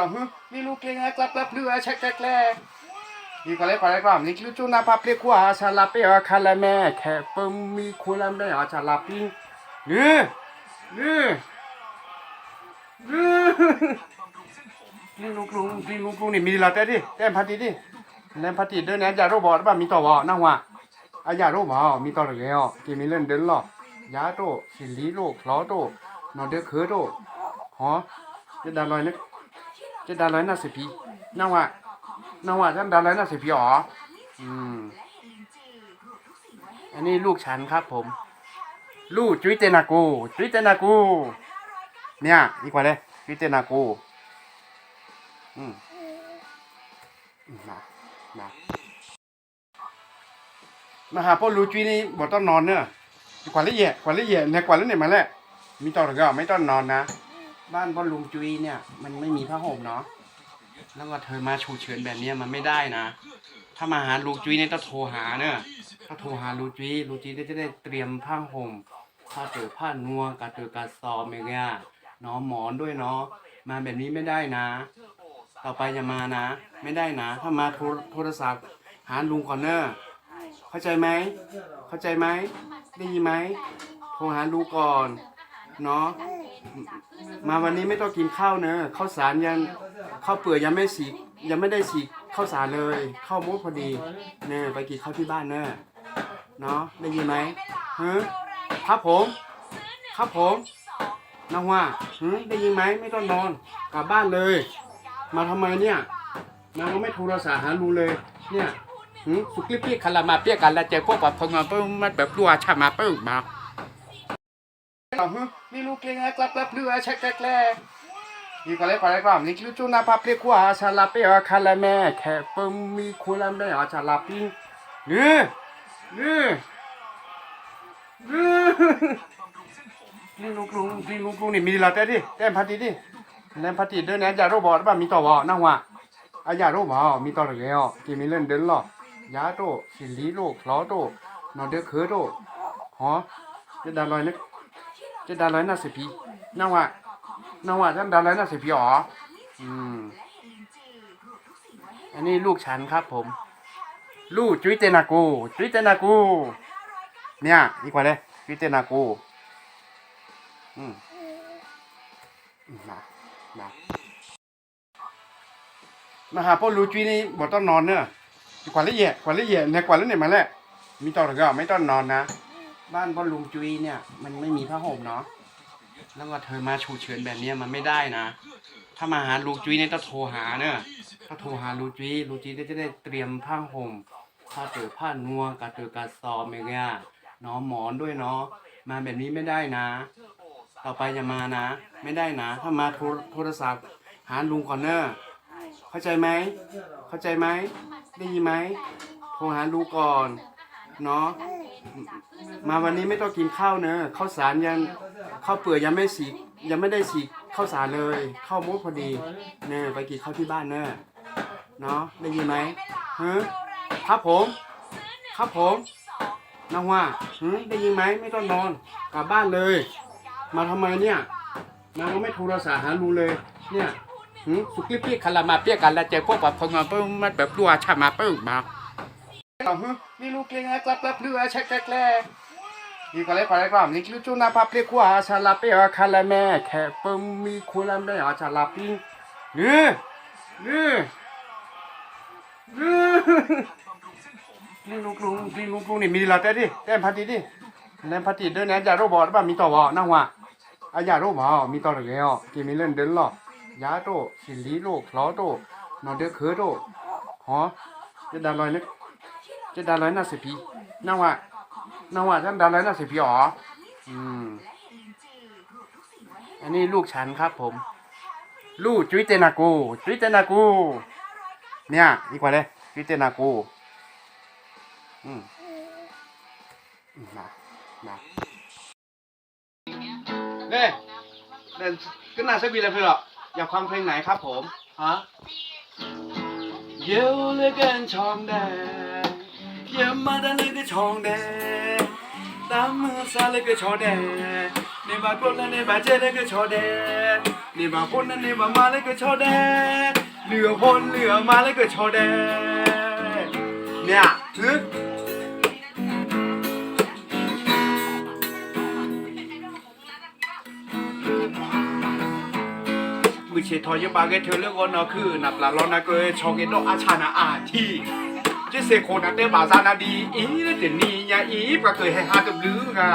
อาฮึนี่ลูกเลี้ยงกลับกลับเรือชักแกล้นี่ก็เลยก็เลยก็นี่คือจุนาพับเรียกว่าชาลาเปียคาลาแม่แค่เปิมมีคูลัมได้อาชาลาปิงนี่นี่นี่นี่ลูกลุงนี่ลูกลุงนี่มีละแต่ดิแต้มพัดดิดิแต้มพัดดิเดินเนี่ยาโรบอทบ้ามีต่อวะนะหัวอะอายาโรบอมีต่อหรือไงอะกินมีเล่นเดินหรอยาโตสิลีโลคลอโตนอนเดือคือโตฮะจะดันลอยนึก จะดาร้อยน่าสิพีนาว่านาว่าท่านดาร้อยน่าสิพีอ๋ออืม อันนี้ลูกฉันครับผม ลูกจุยเตนากูจุยเตนากู เนี่ยอีกว่าเลยจุยเตนากูอืมมามามาหาพ่อลูกจุยนี่บอกต้องนอนเนอะกว่าละเอียดกว่าละเอียดเนี่ยกว่าละเนี่ยมาแล้วมีต่อหรือก็ไม่ต้องนอนนะ บ้านพ่อลุงจุยเนี่ย มันไม่มีผ้าห่มเนาะแล้วก็เธอมาฉุกเฉินแบบเนี้ยมันไม่ได้นะ ถ้ามาหาลุงจุยเนี่ยต้องโทรหาเนอะถ้าโทรหาลุงจุยลุงจุยจะได้เตรียมผ้าห่มผ้าเจอผ้านัวกระเจอกระซอมอย่างเงี้ยเนาะหมอนด้วยเนาะมาแบบนี้ไม่ได้นะ ต่อไปอย่ามานะ ไม่ได้นะ ถ้ามาโทรโทรศัพท์หาลุงก่อนเนอะเข้าใจไหมเข้าใจไหมได้ยินไหมโทรหาลุงก่อนเนาะ มาวันนี้ไม่ต้องกินข้าวเนอะข้าวสารยังข้าวเปลือกยังไม่สียังไม่ได้สีข้าวสารเลยข้าวมุดพอดีเนอะไปกินข้าวที่บ้านเนอะเนาะได้ยินไหมฮะครับผม ครับผมน้องว่าฮึได้ยินไหมไม่ต้องนอน กลับบ้านเลย มาทำไมเนี่ยมาก็ไม่โทรศัพท์หาลูเลย เนี่ยหึสุกิปี้คารามาเปียกันแล้วเจอพวกแบบพงานเปิ้มมันแบบรัวชามาเปิ้มมา ฮึนี่ลูกเลี้ยงกลับกลับเรือชักแกล้นี่ก็เลยก็เลยก็นี่คือจุนาพับเรียกว่าชาลาเปียคาลาแม่แค่เปิมมีคูลัมได้อาชาลาปิงนี่นี่นี่นี่ลูกลุงนี่ลูกลุงนี่มีละแต่ดิแต้มพัดดิดิแต้มพัดดิเดินเนี่ยอย่าโรบอทบ้ามีต่อวะนะหัวอะอย่าโรบอมีต่อหรือไงอะกินมีเล่นเดินหรอยาโตสิลีโลคลอโตนอนเดือคือโตฮะจะดันลอยนึก จะดาร้อยน่าสิพีนาว่านาว่าท่านดาร้อยน่าสิพีอ๋ออืม อันนี้ลูกฉันครับผม ลูกจุยเตนากูจุยเตนากูเนี่ยอีกว่าเลยจุยเตนากูอืมมามามาหาพ่อลูกจุ้ยนี่บอกต้องนอนเนอะกว่าละเอียดกว่าละเอียดเนี่ยกว่าละเนี่ยมาแล้วมีต่อหรือก็ไม่ต้องนอนนะ บ้านพ่อลุงจุ้ยเนี่ย มันไม่มีผ้าห่มเนาะแล้วก็เธอมาฉุกเฉินแบบเนี้ยมันไม่ได้นะ ถ้ามาหาลุงจุ้ยเนี่ยต้องโทรหาเนอะถ้าโทรหาลุงจุ้ยลุงจุ้ยจะได้เตรียมผ้าห่มผ้าเจอผ้านัวกระเจอกระซอมอย่างเงี้ยเนาะหมอนด้วยเนาะมาแบบนี้ไม่ได้นะ ต่อไปอย่ามานะ ไม่ได้นะ ถ้ามาโทรโทรศัพท์ หาลุงก่อนเนอะเข้าใจไหมเข้าใจไหมได้ยินไหมโทรหาลุงก่อนเนาะ มาวันนี้ไม่ต้องกินข้าวเนอะข้าวสารยังข้าวเปลือกยังไม่สียังไม่ได้สีข้าวสารเลยข้าวมุดพอดีเนอะไปกินข้าวที่บ้านเนอะเนาะได้ยินไหมฮะครับผม ครับผมน้องว่าฮึได้ยินไหมไม่ต้องนอนกลับบ้านเลย มาทำไมเนี่ยมาก็ไม่โทรศัพท์หาลูเลย เนี่ยหึสุกิปี้คารามาเปียกันแล้วเจอพวกแบบพงานเปิ้มมันแบบรัวชามาเปิ้มมา เอาฮึนี่ลูกเลี้ยงกลับกลับเรือชักแกล้นี่ก็เลยก็เลยก็นี่คือจุนาพับเรียกว่าชาลาเปียคาลาแม่แค่เปิมมีคูลัมได้อาชาลาปิงนี่นี่นี่นี่ลูกลุงนี่ลูกลุงนี่มีละแต่ดิแต้มพัดดิดิแต้มพัดดิเดินเนี่ยอย่าโรบอทบ้ามีต่อวะนะหัวอะอย่าโรบอมีต่อหรือไงอะกินมีเล่นเดินหรอยาโตสิลีโลคล้อโตนอนเดือคือโตฮะจะดันลอยนึก จะดาร้อยน่าสิพีน่าว่าน่าว่าท่านดาร้อยน่าสิพีอ๋ออืมอันนี้ลูกฉันครับผม ลูกจุยเตนากูจุยเตนากูเนี่ยอีกว่าเลยจุยเตนากูอืมอืมมามาเน่เด่นขึ้นหน้าสักวีเลยเพื่อนหรออยากฟังเพลงไหนครับผมฮะเยอะเหลือเกินช่องแดง ยี่มมาดันเลยก็ช่องแดงตามมือซาเลยก็ช่องแดงในบาดปลดและในบาเจเลยก็ช่องแดงในบาปนั้นและในบามาเลยก็ช่องแดงเหลือพ้นเหลือมาเลยก็ช่องแดงเนี่ยถึอมือเชทอยบาเกเธอเลกอนอคือนับลาลอนาเกชองเกโดอาชานาอาที่ จะเสกโคนาเตบาซานาดีอีเดนี่ยาอีปะเคยให้หาตบลือกะ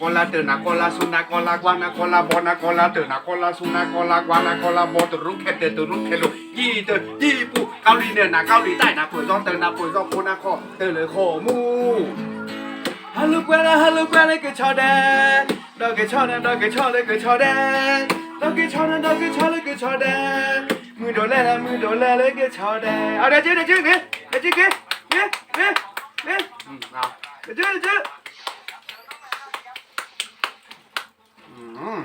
Cola tena, cola suna, cola guana, cola bona, cola tena, cola suna, cola guana, cola bo ตุรุกแค่เตตุรุกแค่ลุยี่เตยี่ปูเกาหลีเหนือนะเกาหลีใต้นะปุ๋ยต้องเตนะปุ๋ยต้องโคนะ มือโดนแล้วนะก็ชอโดนแล้วก็ชอเลยก็อแดดอกก็ชอนะดอกก็ชอเลยก็ชอแดมือโดนแลละมือโดนแลเลยก็ชอแดเอาเดี๋ยวจื้อเดี๋ยวจื้อเงี้ยเดี๋ยวจื้อเงี้ยเงี้ยเงี้ยเงี้ยอืมเอาเดี๋ยวจื้อเดี๋ยวจื้ออืม